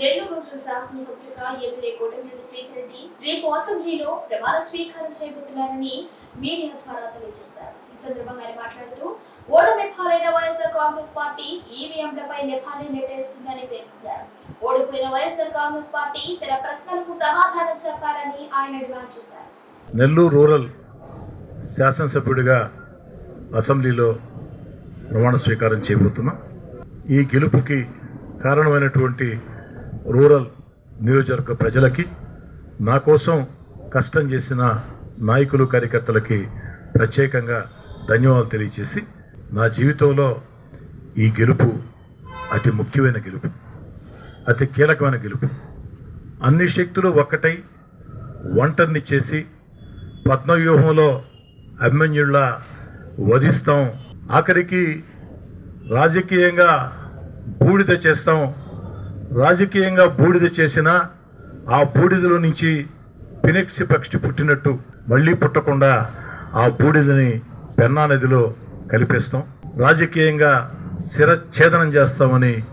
Nellore rural శాసనసభ్యులుగా MLA Kotamreddy Sridhar Reddy రేపు అసెంబ్లీలో ప్రమాణ స్వీకారం చేయబోతున్నారని మీడియా ద్వారా తెలియజేశారు. ఈ సందర్భంగా ఆయన మాట్లాడుతూ ఓటమి పాలైన వైఎస్ఆర్ కాంగ్రెస్ పార్టీ ఈవీఎంలపై నెపాన్ని నెట్టేస్తుందని పేర్కొన్నారు. ఓడిపోయిన వైఎస్ఆర్ కాంగ్రెస్ పార్టీ తన ప్రశ్నలకు సమాధానం చెప్పాలని ఆయన డిమాండ్ చేశారు. నెల్లూరు రూరల్ శాసనసభ్యుడిగా అసెంబ్లీలో ప్రమాణ స్వీకారం చేయబోతున్నాం. ఈ గెలుపుకి కారణమైనటువంటి రూరల్ నియోజకవర్గ ప్రజలకి నా కోసం కష్టం చేసిన నాయకులు కార్యకర్తలకి ప్రత్యేకంగా ధన్యవాదాలు తెలియజేసి నా జీవితంలో ఈ గెలుపు అతి ముఖ్యమైన గెలుపు అతి కీలకమైన గెలుపు. అన్ని శక్తులు ఒక్కటై ఒంటరిని చేసి పద్మవ్యూహంలో అభిమన్యుళ్ళ వధిస్తాం. ఆఖరికి రాజకీయంగా బూడిద చేస్తాం. రాజకీయంగా బూడిద చేసిన ఆ బూడిదలో నుంచి పినెక్సి పక్షి పుట్టినట్టు మళ్ళీ పుట్టకుండా ఆ బూడిదని పెన్నా నదిలో కలిపేస్తాం. రాజకీయంగా శిరఛేదనం చేస్తామని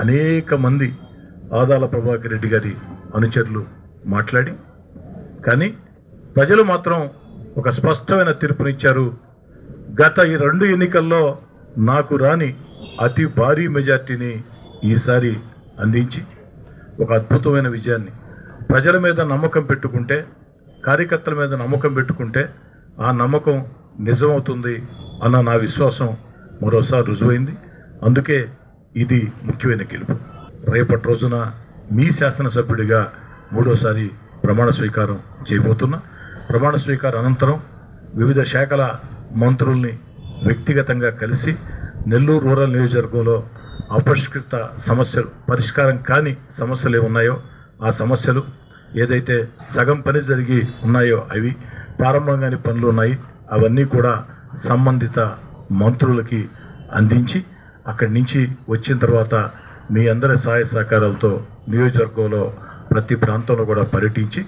అనేక మంది ఆదాల ప్రభాకర్ రెడ్డి గారి అనుచరులు మాట్లాడి కానీ ప్రజలు మాత్రం ఒక స్పష్టమైన తీర్పునిచ్చారు. గత ఈ రెండు ఎన్నికల్లో నాకు రాని అతి భారీ మెజార్టీని ఈసారి అందించి ఒక అద్భుతమైన విజయాన్ని ప్రజల మీద నమ్మకం పెట్టుకుంటే కార్యకర్తల మీద నమ్మకం పెట్టుకుంటే ఆ నమ్మకం నిజమవుతుంది అన్న నా విశ్వాసం మరోసారి రుజువైంది. అందుకే ఇది ముఖ్యమైన గెలుపు. రేపటి రోజున మీ శాసనసభ్యుడిగా మూడోసారి ప్రమాణ స్వీకారం చేయబోతున్నా. ప్రమాణ స్వీకారం అనంతరం వివిధ శాఖల మంత్రుల్ని వ్యక్తిగతంగా కలిసి నెల్లూరు రూరల్ నియోజకవర్గంలో అపరిష్కృత సమస్యలు పరిష్కారం కాని సమస్యలు ఏమి ఉన్నాయో ఆ సమస్యలు ఏదైతే సగం పని జరిగి ఉన్నాయో అవి ప్రారంభం కాని పనులు ఉన్నాయి. అవన్నీ కూడా సంబంధిత మంత్రులకి అందించి అక్కడి నుంచి వచ్చిన తర్వాత మీ అందరి సహాయ సహకారాలతో నియోజకవర్గంలో ప్రతి ప్రాంతంలో కూడా పర్యటించి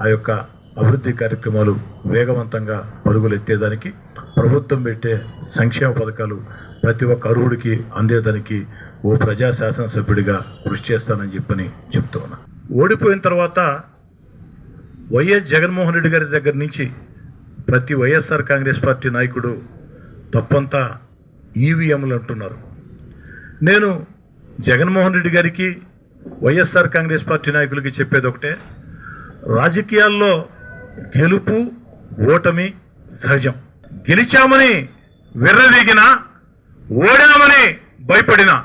ఆ యొక్క అభివృద్ధి కార్యక్రమాలు వేగవంతంగా పరుగులెత్తేదానికి ప్రభుత్వం పెట్టే సంక్షేమ పథకాలు ప్రతి ఒక్క అర్హుడికి అందేదానికి ఓ ప్రజా శాసనసభ్యుడిగా కృషి చేస్తానని చెప్పని చెప్తూ ఉన్నా. ఓడిపోయిన తర్వాత వైఎస్ జగన్మోహన్ రెడ్డి గారి దగ్గర నుంచి ప్రతి వైఎస్ఆర్ కాంగ్రెస్ పార్టీ నాయకుడు తప్పంతా ఈవీఎంలు అంటున్నారు. నేను జగన్మోహన్ రెడ్డి గారికి వైఎస్ఆర్ కాంగ్రెస్ పార్టీ నాయకులకి చెప్పేది ఒకటే రాజకీయాల్లో గెలుపు ఓటమి సహజం. గెలిచామని విర్రవీగిన ఓడామని భయపడినా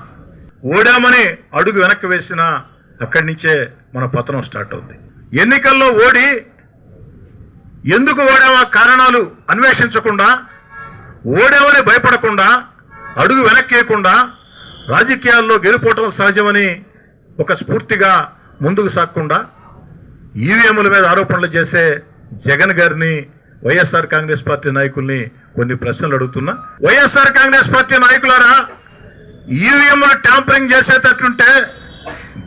ఓడామని అడుగు వెనక్కి వేసిన అక్కడి నుంచే మన పతనం స్టార్ట్ అవుతుంది ఎన్నికల్లో ఓడి ఎందుకు ఓడామా కారణాలు అన్వేషించకుండా ఓడామని భయపడకుండా అడుగు వెనక్కేయకుండా రాజకీయాల్లో గెలుపోవటం సహజమని ఒక స్ఫూర్తిగా ముందుకు సాగకుండా ఈవీఎంల మీద ఆరోపణలు చేసే జగన్ గారిని వైఎస్ఆర్ కాంగ్రెస్ పార్టీ నాయకుల్ని కొన్ని ప్రశ్నలు అడుగుతున్నా. వైఎస్ఆర్ కాంగ్రెస్ పార్టీ నాయకులారా ఈవీఎంలు ట్యాంపరింగ్ చేసేటట్లుంటే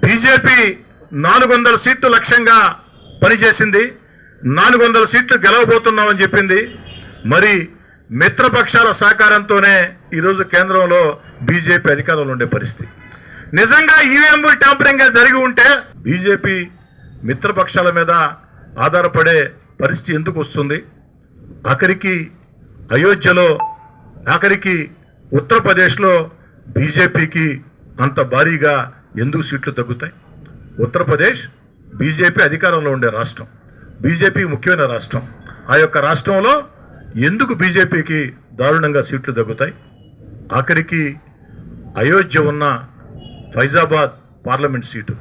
బీజేపీ నాలుగు వందల సీట్లు లక్ష్యంగా పనిచేసింది. నాలుగు వందల సీట్లు గెలవబోతున్నామని చెప్పింది. మరి మిత్రపక్షాల సహకారంతోనే ఈరోజు కేంద్రంలో బీజేపీ అధికారంలో ఉండే పరిస్థితి. నిజంగా ఈవీఎంలు ట్యాంపరింగ్ జరిగి ఉంటే బీజేపీ మిత్రపక్షాల మీద ఆధారపడే పరిస్థితి ఎందుకు వస్తుంది? ఆఖరికి అయోధ్యలో ఆఖరికి ఉత్తరప్రదేశ్లో బీజేపీకి అంత భారీగా ఎందుకు సీట్లు తగ్గుతాయి? ఉత్తరప్రదేశ్ బీజేపీ అధికారంలో ఉండే రాష్ట్రం. బీజేపీ ముఖ్యమైన రాష్ట్రం. ఆ యొక్క రాష్ట్రంలో ఎందుకు బీజేపీకి దారుణంగా సీట్లు తగ్గుతాయి? ఆఖరికి అయోధ్య ఉన్న ఫైజాబాద్ పార్లమెంట్ సీటు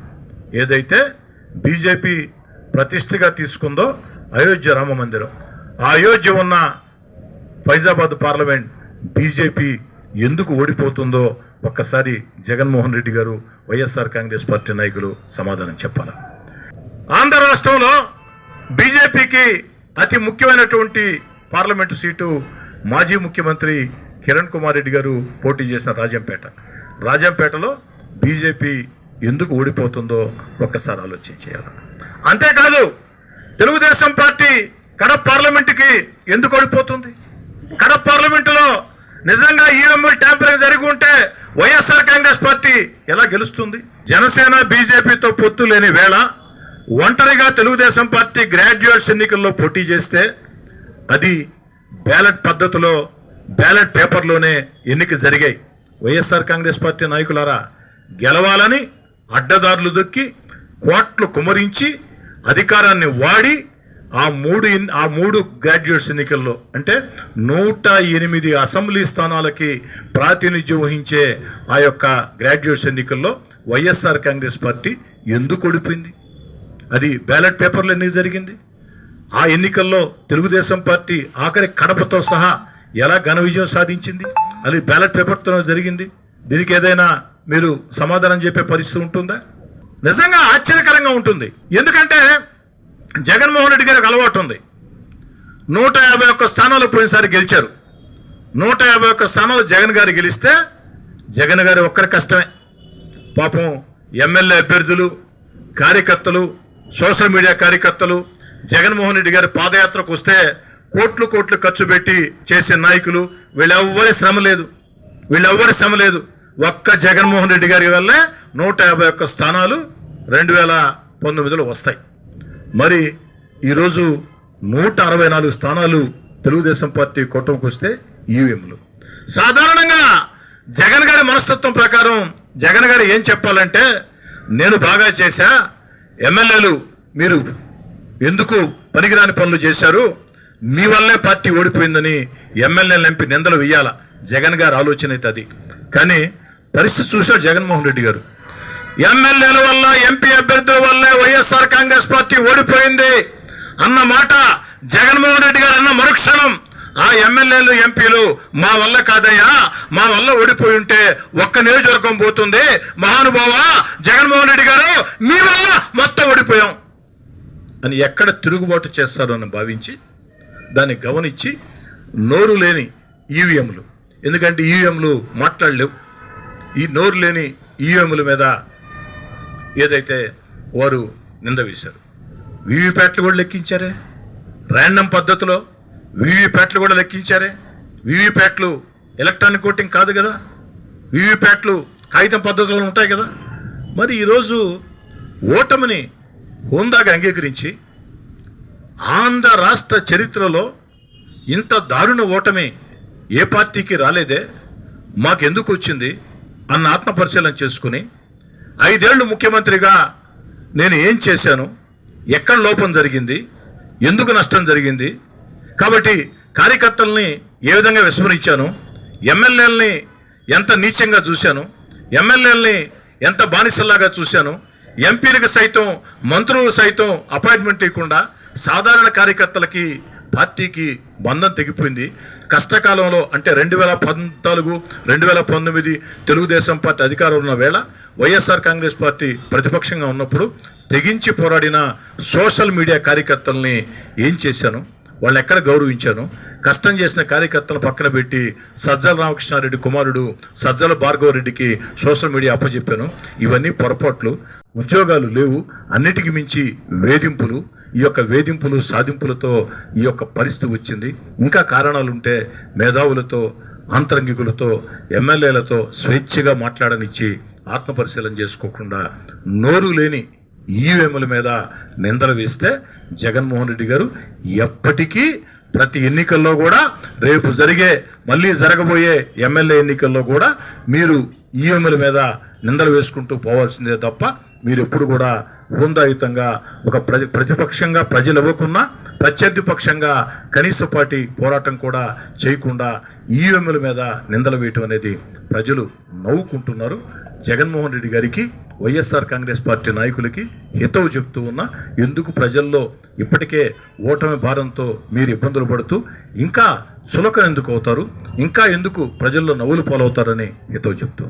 ఏదైతే బీజేపీ ప్రతిష్టగా తీసుకుందో అయోధ్య రామ మందిరం. ఆ అయోధ్య ఉన్న ఫైజాబాద్ పార్లమెంట్ బీజేపీ ఎందుకు ఓడిపోతుందో ఒక్కసారి జగన్మోహన్ రెడ్డి గారు వైఎస్ఆర్ కాంగ్రెస్ పార్టీ నాయకులు సమాధానం చెప్పాలి? ఆంధ్ర రాష్ట్రంలో బీజేపీకి అతి ముఖ్యమైనటువంటి పార్లమెంటు సీటు మాజీ ముఖ్యమంత్రి కిరణ్ కుమార్ రెడ్డి గారు పోటీ చేసిన రాజంపేట. రాజంపేటలో బీజేపీ ఎందుకు ఓడిపోతుందో ఒక్కసారి ఆలోచన చేయాలి? అంతేకాదు తెలుగుదేశం పార్టీ కడప పార్లమెంటుకి ఎందుకు ఓడిపోతుంది? కడప పార్లమెంటులో నిజంగా ఈవీఎంలు ట్యాంపరింగ్ జరిగి ఉంటే వైఎస్ఆర్ కాంగ్రెస్ పార్టీ ఎలా గెలుస్తుంది? జనసేన బీజేపీతో పొత్తు లేని వేళ ఒంటరిగా తెలుగుదేశం పార్టీ గ్రాడ్యుయేట్స్ ఎన్నికల్లో పోటీ చేస్తే అది బ్యాలెట్ పద్ధతిలో బ్యాలెట్ పేపర్లోనే ఎన్నిక జరిగాయి. వైఎస్ఆర్ కాంగ్రెస్ పార్టీ నాయకులారా గెలవాలని అడ్డదారులు దొక్కి కోట్లు కుమరించి అధికారాన్ని వాడి ఆ మూడు ఆ మూడు గ్రాడ్యుయేట్స్ ఎన్నికల్లో అంటే నూట ఎనిమిది అసెంబ్లీ స్థానాలకి ప్రాతినిధ్యం వహించే ఆ యొక్క గ్రాడ్యుయేట్స్ ఎన్నికల్లో వైఎస్ఆర్ కాంగ్రెస్ పార్టీ ఎందుకు ఓడిపోయింది? అది బ్యాలెట్ పేపర్లో ఎందుకు జరిగింది? ఆ ఎన్నికల్లో తెలుగుదేశం పార్టీ ఆఖరి కడపతో సహా ఎలా ఘన విజయం సాధించింది? అది బ్యాలెట్ పేపర్తో జరిగింది. దీనికి ఏదైనా మీరు సమాధానం చెప్పే పరిస్థితి ఉంటుందా? నిజంగా ఆశ్చర్యకరంగా ఉంటుంది. ఎందుకంటే జగన్మోహన్ రెడ్డి గారికి అలవాటు ఉంది. నూట యాభై ఒక్క స్థానాలు పోయినసారి గెలిచారు. నూట యాభై ఒక్క స్థానాలు జగన్ గారు గెలిస్తే జగన్ గారి ఒక్కరి కష్టమే. పాపం ఎమ్మెల్యే అభ్యర్థులు కార్యకర్తలు సోషల్ మీడియా కార్యకర్తలు జగన్మోహన్ రెడ్డి గారి పాదయాత్రకు వస్తే కోట్లు కోట్లు ఖర్చు పెట్టి చేసే నాయకులు వీళ్ళెవ్వరి శ్రమ లేదు. వీళ్ళెవ్వరి శ్రమ లేదు. ఒక్క జగన్మోహన్ రెడ్డి గారి వల్లే నూట యాభై ఒక్క స్థానాలు రెండు వేల పంతొమ్మిదిలో వస్తాయి. మరి ఈరోజు నూట అరవై నాలుగు స్థానాలు తెలుగుదేశం పార్టీ కూటమికి వస్తే ఈవీఎంలు. సాధారణంగా జగన్ గారి మనస్తత్వం ప్రకారం జగన్ గారు ఏం చెప్పాలంటే నేను బాగా చేశా ఎమ్మెల్యేలు మీరు ఎందుకు పనికిరాని పనులు చేశారు? మీ వల్లే పార్టీ ఓడిపోయిందని ఎమ్మెల్యేలు ఎంపి నిందలు వెయ్యాల? జగన్ గారి ఆలోచన అయితే అది. కానీ పరిస్థితి చూశారు జగన్మోహన్ రెడ్డి గారు ఎమ్మెల్యేల వల్ల ఎంపీ అభ్యర్థుల వల్ల వైఎస్ఆర్ కాంగ్రెస్ పార్టీ ఓడిపోయింది. అన్న మాట జగన్మోహన్ రెడ్డి గారు అన్న మరుక్షణం. ఆ ఎమ్మెల్యేలు ఎంపీలు మా వల్ల కాదయ్యా మా వల్ల ఓడిపోయి ఉంటే ఒక్క నియోజకవర్గం పోతుంది. మహానుభావ జగన్మోహన్ రెడ్డి గారు మీ వల్ల మొత్తం ఓడిపోయాం. అని ఎక్కడ తిరుగుబాటు చేస్తారో అని భావించి దాన్ని గమనించి నోరు లేని ఈవీఎంలు. ఎందుకంటే ఈవీఎంలు మాట్లాడలేవు. ఈ నోరు లేని ఈవీఎంల మీద ఏదైతే వారు నింద వేశారు. వీవీప్యాట్లు కూడా లెక్కించారే? ర్యాండమ్ పద్ధతిలో వీవీప్యాట్లు కూడా లెక్కించారే? వీవీప్యాట్లు ఎలక్ట్రానిక్ ఓటింగ్ కాదు కదా? వీవీప్యాట్లు కాగితం పద్ధతిలో ఉంటాయి కదా? మరి ఈరోజు ఓటమిని హోందాగా అంగీకరించి ఆంధ్ర రాష్ట్ర చరిత్రలో ఇంత దారుణ ఓటమి ఏ పార్టీకి రాలేదే? మాకెందుకు వచ్చింది? అన్న ఆత్మపరిశీలన చేసుకుని ఐదేళ్ళు ముఖ్యమంత్రిగా నేను ఏం చేశాను? ఎక్కడ లోపం జరిగింది? ఎందుకు నష్టం జరిగింది? కాబట్టి కార్యకర్తల్ని ఏ విధంగా విస్మరించాను? ఎమ్మెల్యేలని ఎంత నీచంగా చూశాను? ఎమ్మెల్యేలని ఎంత బానిసల్లాగా చూశాను? ఎంపీలకు సైతం మంత్రులు సైతం అపాయింట్మెంట్ ఇవ్వకుండా సాధారణ కార్యకర్తలకి పార్టీకి బంధం తెగిపోయింది. కష్టకాలంలో అంటే రెండు వేల పద్నాలుగు రెండు వేల పంతొమ్మిది తెలుగుదేశం పార్టీ అధికారంలో ఉన్న వేళ వైఎస్ఆర్ కాంగ్రెస్ పార్టీ ప్రతిపక్షంగా ఉన్నప్పుడు తెగించి పోరాడిన సోషల్ మీడియా కార్యకర్తల్ని ఏం చేశాను? వాళ్ళు ఎక్కడ గౌరవించాను? కష్టం చేసిన కార్యకర్తలను పక్కన పెట్టి సజ్జల రామకృష్ణారెడ్డి కుమారుడు సజ్జల భార్గవరెడ్డికి సోషల్ మీడియా అప్పచెప్పాను. ఇవన్నీ పొరపాట్లు. ఉద్యోగాలు లేవు. అన్నిటికీ మించి వేధింపులు. ఈ యొక్క వేధింపులు సాధింపులతో ఈ యొక్క పరిస్థితి వచ్చింది. ఇంకా కారణాలుంటే మేధావులతో ఆంతరంగికులతో ఎమ్మెల్యేలతో స్వేచ్ఛగా మాట్లాడనిచ్చి ఆత్మపరిశీలన చేసుకోకుండా నోరు లేని ఈవీఎంల మీద నిందలు వేస్తే జగన్మోహన్ రెడ్డి గారు ఎప్పటికీ ప్రతి ఎన్నికల్లో కూడా రేపు జరిగే మళ్ళీ జరగబోయే ఎమ్మెల్యే ఎన్నికల్లో కూడా మీరు ఈఎంల మీద నిందలు వేసుకుంటూ పోవాల్సిందే తప్ప మీరు ఎప్పుడు కూడా బృందాయుతంగా ఒక ప్రజ ప్రతిపక్షంగా ప్రజలు ఇవ్వకున్నా ప్రత్యర్థి పక్షంగా కనీస పార్టీ పోరాటం కూడా చేయకుండా ఈవీఎంల మీద నిందలు వేయటం అనేది ప్రజలు నవ్వుకుంటున్నారు. జగన్మోహన్ రెడ్డి గారికి వైఎస్ఆర్ కాంగ్రెస్ పార్టీ నాయకులకి హితవు చెప్తూ ఉన్నా ఎందుకు ప్రజల్లో ఇప్పటికే ఓటమి భారంతో మీరు ఇబ్బందులు పడుతూ ఇంకా సులకం ఎందుకు అవుతారు? ఇంకా ఎందుకు ప్రజల్లో నవ్వులు పాలవుతారని హితవు చెప్తూ